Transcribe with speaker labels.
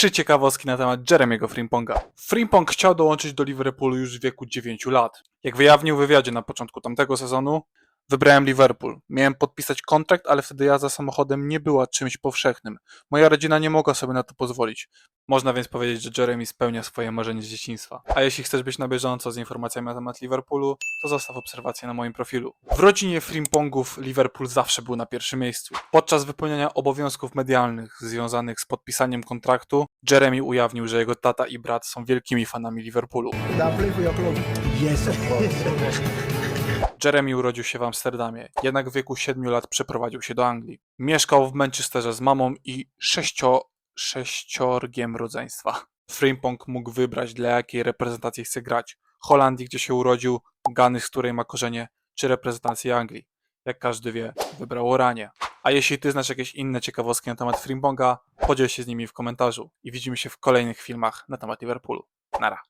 Speaker 1: Trzy ciekawostki na temat Jeremiego Frimponga. Frimpong chciał dołączyć do Liverpoolu już w wieku 9 lat. Jak wyjawnił w wywiadzie na początku tamtego sezonu, wybrałem Liverpool. Miałem podpisać kontrakt, ale wtedy jazda samochodem nie była czymś powszechnym. Moja rodzina nie mogła sobie na to pozwolić. Można więc powiedzieć, że Jeremy spełnia swoje marzenie z dzieciństwa. A jeśli chcesz być na bieżąco z informacjami na temat Liverpoolu, to zostaw obserwację na moim profilu. W rodzinie Frimpongów Liverpool zawsze był na pierwszym miejscu. Podczas wypełniania obowiązków medialnych związanych z podpisaniem kontraktu, Jeremy ujawnił, że jego tata i brat są wielkimi fanami Liverpoolu.
Speaker 2: That play for your club.
Speaker 3: Yes, of course.
Speaker 1: Jeremy urodził się w Amsterdamie, jednak w wieku 7 lat przeprowadził się do Anglii. Mieszkał w Manchesterze z mamą i sześcio, sześciorgiem rodzeństwa. Frimpong mógł wybrać, dla jakiej reprezentacji chce grać. Holandii, gdzie się urodził, Gany, z której ma korzenie, czy reprezentacji Anglii. Jak każdy wie, wybrał Oranie. A jeśli ty znasz jakieś inne ciekawostki na temat Frimponga, podziel się z nimi w komentarzu i widzimy się w kolejnych filmach na temat Liverpoolu. Nara.